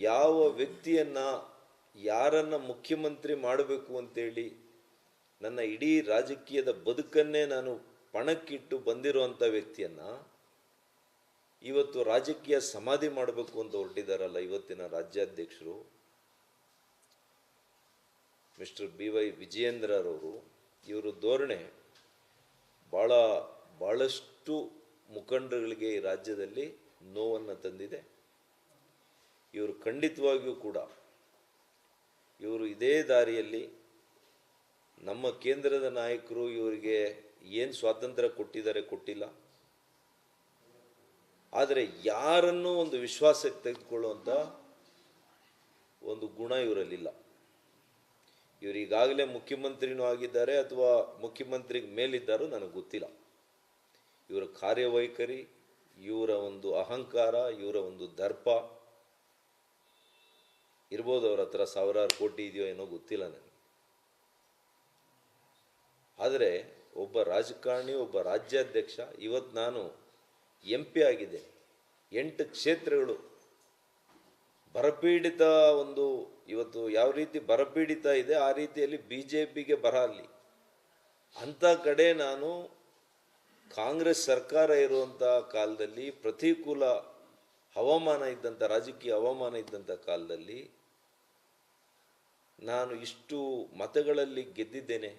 ಯಾವ ವ್ಯಕ್ತಿಯನ್ನ ಯಾರನ್ನ ಮುಖ್ಯಮಂತ್ರಿ ಮಾಡಬೇಕು ಅಂತೇಳಿ ನನ್ನ ಇಡೀ ರಾಜಕೀಯದ ಬದುಕನ್ನೇ ನಾನು ಪಣಕ್ಕಿಟ್ಟು ಬಂದಿರುವಂಥ ವ್ಯಕ್ತಿಯನ್ನ ಇವತ್ತು ರಾಜಕೀಯ ಸಮಾಧಿ ಮಾಡಬೇಕು ಅಂತ ಹೊರಟಿದ್ದಾರಲ್ಲ ಇವತ್ತಿನ ರಾಜ್ಯಾಧ್ಯಕ್ಷರು. ಮಿಸ್ಟರ್ ಬಿ ವೈ ವಿಜಯೇಂದ್ರರವರು. ಇವರು ಧೋರಣೆ ಭಾಳ ಭಾಳಷ್ಟು ಮುಖಂಡರುಗಳಿಗೆ ಈ ರಾಜ್ಯದಲ್ಲಿ ನೋವನ್ನು ತಂದಿದೆ. ಇವರು ಖಂಡಿತವಾಗಿಯೂ ಕೂಡ ಇವರು ಇದೇ ದಾರಿಯಲ್ಲಿ ನಮ್ಮ ಕೇಂದ್ರದ ನಾಯಕರು ಇವರಿಗೆ ಏನು ಸ್ವಾತಂತ್ರ್ಯ ಕೊಟ್ಟಿದ್ದಾರೆ ಕೊಟ್ಟಿಲ್ಲ. ಆದರೆ ಯಾರನ್ನೂ ಒಂದು ವಿಶ್ವಾಸಕ್ಕೆ ತೆಗೆದುಕೊಳ್ಳುವಂಥ ಒಂದು ಗುಣ ಇವರಲ್ಲಿಲ್ಲ. ಇವರು ಈಗಾಗಲೇ ಮುಖ್ಯಮಂತ್ರಿನೂ ಆಗಿದ್ದಾರೆ ಅಥವಾ ಮುಖ್ಯಮಂತ್ರಿಗೆ ಮೇಲಿದ್ದಾರೋ ನನಗೆ ಗೊತ್ತಿಲ್ಲ. ಇವರ ಕಾರ್ಯವೈಖರಿ, ಇವರ ಒಂದು ಅಹಂಕಾರ, ಇವರ ಒಂದು ದರ್ಪ ಇರ್ಬೋದು ಅವ್ರ ಹತ್ರ ಸಾವಿರಾರು ಕೋಟಿ ಇದೆಯೋ ಏನೋ ಗೊತ್ತಿಲ್ಲ ನನಗೆ. ಆದರೆ ಒಬ್ಬ ರಾಜಕಾರಣಿ, ಒಬ್ಬ ರಾಜ್ಯಾಧ್ಯಕ್ಷ ಇವತ್ತು ನಾನು ಎಂ ಪಿ ಆಗಿದೆ ಎಂಟು ಕ್ಷೇತ್ರಗಳು. ಬರಪೀಡಿತ ಒಂದು ಇವತ್ತು ಯಾವ ರೀತಿ ಬರಪೀಡಿತ ಇದೆ, ಆ ರೀತಿಯಲ್ಲಿ ಬಿ ಜೆ ಪಿಗೆ ಬರ ಅಂಥ ಕಡೆ ನಾನು ಕಾಂಗ್ರೆಸ್ ಸರ್ಕಾರ ಇರುವಂಥ ಕಾಲದಲ್ಲಿ ಪ್ರತಿಕೂಲ ಹವಾಮಾನ ಇದ್ದಂಥ ರಾಜಕೀಯ ಹವಾಮಾನ ಇದ್ದಂಥ ಕಾಲದಲ್ಲಿ ನಾನು ಇಷ್ಟು ಮತಗಳಲ್ಲಿ ಗೆದ್ದಿದ್ದೇನೆ.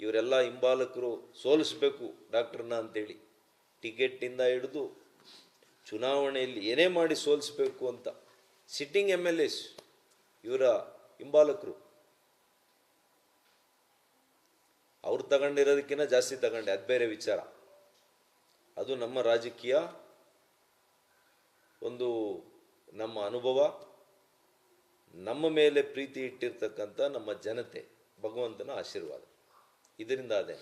ಇವರೆಲ್ಲ ಹಿಂಬಾಲಕರು ಸೋಲಿಸ್ಬೇಕು ಡಾಕ್ಟ್ರನ್ನ ಅಂತೇಳಿ ಟಿಕೆಟ್ಟಿಂದ ಹಿಡಿದು ಚುನಾವಣೆಯಲ್ಲಿ ಏನೇ ಮಾಡಿ ಸೋಲಿಸ್ಬೇಕು ಅಂತ ಸಿಟ್ಟಿಂಗ್ ಎಂ ಎಲ್ ಎಸ್ ಇವರ ಹಿಂಬಾಲಕರು. ಅವ್ರು ತಗೊಂಡಿರೋದಕ್ಕಿಂತ ಜಾಸ್ತಿ ತಗೊಂಡೆ, ಅದು ಬೇರೆ ವಿಚಾರ. ಅದು ನಮ್ಮ ರಾಜಕೀಯ ಒಂದು ನಮ್ಮ ಅನುಭವ, ನಮ್ಮ ಮೇಲೆ ಪ್ರೀತಿ ಇಟ್ಟಿರ್ತಕ್ಕಂಥ ನಮ್ಮ ಜನತೆ, ಭಗವಂತನ ಆಶೀರ್ವಾದ. ಇದರಿಂದ ಅದೇ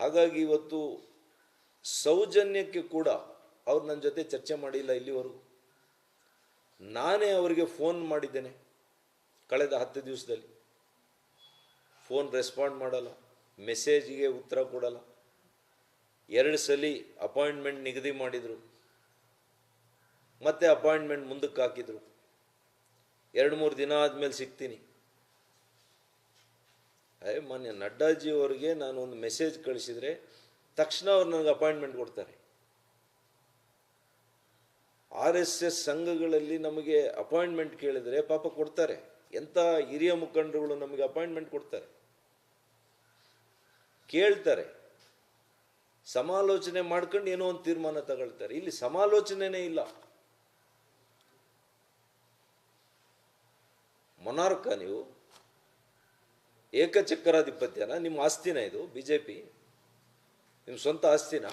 ಹಾಗಾಗಿ ಇವತ್ತು ಸೌಜನ್ಯಕ್ಕೆ ಕೂಡ ಅವ್ರು ನನ್ನ ಜೊತೆ ಚರ್ಚೆ ಮಾಡಿಲ್ಲ ಇಲ್ಲಿವರೆಗೂ. ನಾನೇ ಅವರಿಗೆ ಫೋನ್ ಮಾಡಿದ್ದೇನೆ ಕಳೆದ ಹತ್ತು ದಿವಸದಲ್ಲಿ. ಫೋನ್ ರೆಸ್ಪಾಂಡ್ ಮಾಡಲ್ಲ, ಮೆಸೇಜ್ಗೆ ಉತ್ತರ ಕೊಡಲ್ಲ. ಎರಡು ಸಲ ಅಪಾಯಿಂಟ್ಮೆಂಟ್ ನಿಗದಿ ಮಾಡಿದರು. ಮತ್ತೆ ಅಪಾಯಿಂಟ್ಮೆಂಟ್ ಮುಂದಕ್ಕೆ ಹಾಕಿದ್ರು. ಎರಡು ಮೂರು ದಿನ ಆದಮೇಲೆ ಸಿಗ್ತೀನಿ. ಅಯ್ಯ ಮಾನ್ಯ ನಡ್ಡಾಜಿ ಅವರಿಗೆ ನಾನು ಒಂದು ಮೆಸೇಜ್ ಕಳಿಸಿದರೆ ತಕ್ಷಣ ಅವ್ರು ನನಗೆ ಅಪಾಯಿಂಟ್ಮೆಂಟ್ ಕೊಡ್ತಾರೆ. ಆರ್ ಎಸ್ ಎಸ್ ಸಂಘಗಳಲ್ಲಿ ನಮಗೆ ಅಪಾಯಿಂಟ್ಮೆಂಟ್ ಕೇಳಿದರೆ ಪಾಪ ಕೊಡ್ತಾರೆ. ಎಂಥ ಹಿರಿಯ ಮುಖಂಡರುಗಳು ನಮಗೆ ಅಪಾಯಿಂಟ್ಮೆಂಟ್ ಕೊಡ್ತಾರೆ. ಕೇಳ್ತಾರೆ. ಸಮಾಲೋಚನೆ ಮಾಡ್ಕೊಂಡು ಏನೋ ಒಂದು ತೀರ್ಮಾನ ತಗೊಳ್ತಾರೆ. ಇಲ್ಲಿ ಸಮಾಲೋಚನೆನೇ ಇಲ್ಲ. ಮೊನಾರ್ಕ ನೀವು ಏಕಚಕ್ರಾಧಿಪತ್ಯನ, ನಿಮ್ಮ ಆಸ್ತಿನ ಇದು ಬಿ ಜೆ ಪಿ ನಿಮ್ಮ ಸ್ವಂತ ಆಸ್ತಿನ.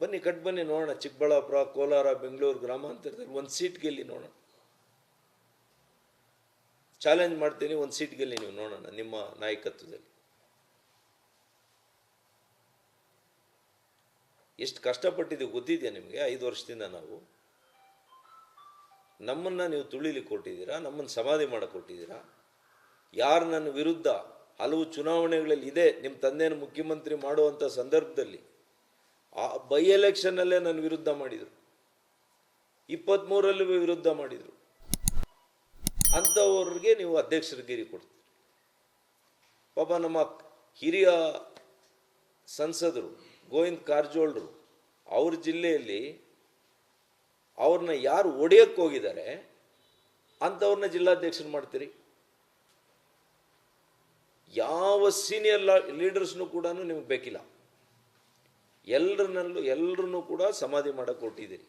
ಬನ್ನಿ, ಕಟ್ ಬನ್ನಿ, ನೋಡೋಣ. ಚಿಕ್ಕಬಳ್ಳಾಪುರ, ಕೋಲಾರ, ಬೆಂಗಳೂರು ಗ್ರಾಮಾಂತರದಲ್ಲಿ ಒಂದು ಸೀಟ್ ಗೆಲ್ಲಿ ನೋಡೋಣ. ಚಾಲೆಂಜ್ ಮಾಡ್ತೀನಿ, ಒಂದು ಸೀಟ್ ಗೆಲ್ಲಿ ನೀವು ನೋಡೋಣ, ನಿಮ್ಮ ನಾಯಕತ್ವದಲ್ಲಿ. ಎಷ್ಟು ಕಷ್ಟಪಟ್ಟಿದ್ದೀವಿ, ಗೊತ್ತಿದೆಯಾ ನಿಮಗೆ? ಐದು ವರ್ಷದಿಂದ ನಾವು. ನಮ್ಮನ್ನು ನೀವು ತುಳಿಲಿಕ್ಕೆ ಕೊಟ್ಟಿದ್ದೀರಾ, ನಮ್ಮನ್ನು ಸಮಾಧಿ ಮಾಡಕ್ಕೆ ಕೊಟ್ಟಿದ್ದೀರಾ ಯಾರು ನನ್ನ ವಿರುದ್ಧ ಹಲವು ಚುನಾವಣೆಗಳಲ್ಲಿ ಇದೆ, ನಿಮ್ಮ ತಂದೆಯನ್ನು ಮುಖ್ಯಮಂತ್ರಿ ಮಾಡುವಂಥ ಸಂದರ್ಭದಲ್ಲಿ ಆ ಬೈ ಎಲೆಕ್ಷನ್ನಲ್ಲೇ ನನ್ನ ವಿರುದ್ಧ ಮಾಡಿದರು. ಇಪ್ಪತ್ತ್ಮೂರಲ್ಲೂ ವಿರುದ್ಧ ಮಾಡಿದರು. ಅಂಥವ್ರಿಗೆ ನೀವು ಅಧ್ಯಕ್ಷರಿಗೇರಿ ಕೊಡ್ತೀರಿ. ಪಾಪ ನಮ್ಮ ಹಿರಿಯ ಸಂಸದರು ಗೋವಿಂದ್ ಕಾರಜೋಳರು ಅವ್ರ ಜಿಲ್ಲೆಯಲ್ಲಿ ಅವ್ರನ್ನ ಯಾರು ಒಡೆಯಕ್ಕೆ ಹೋಗಿದ್ದಾರೆ, ಅಂಥವ್ರನ್ನ ಜಿಲ್ಲಾಧ್ಯಕ್ಷರು ಮಾಡ್ತೀರಿ? ಯಾವ ಸೀನಿಯರ್ ಲೀಡರ್ಸ್ನು ಕೂಡ ನಿಮಗೆ ಬೇಕಿಲ್ಲ. ಎಲ್ಲರನ್ನಲ್ಲೂ ಎಲ್ಲರನ್ನೂ ಕೂಡ ಸಮಾಧಿ ಮಾಡಕ್ಕೆ ಕೊಟ್ಟಿದ್ದೀರಿ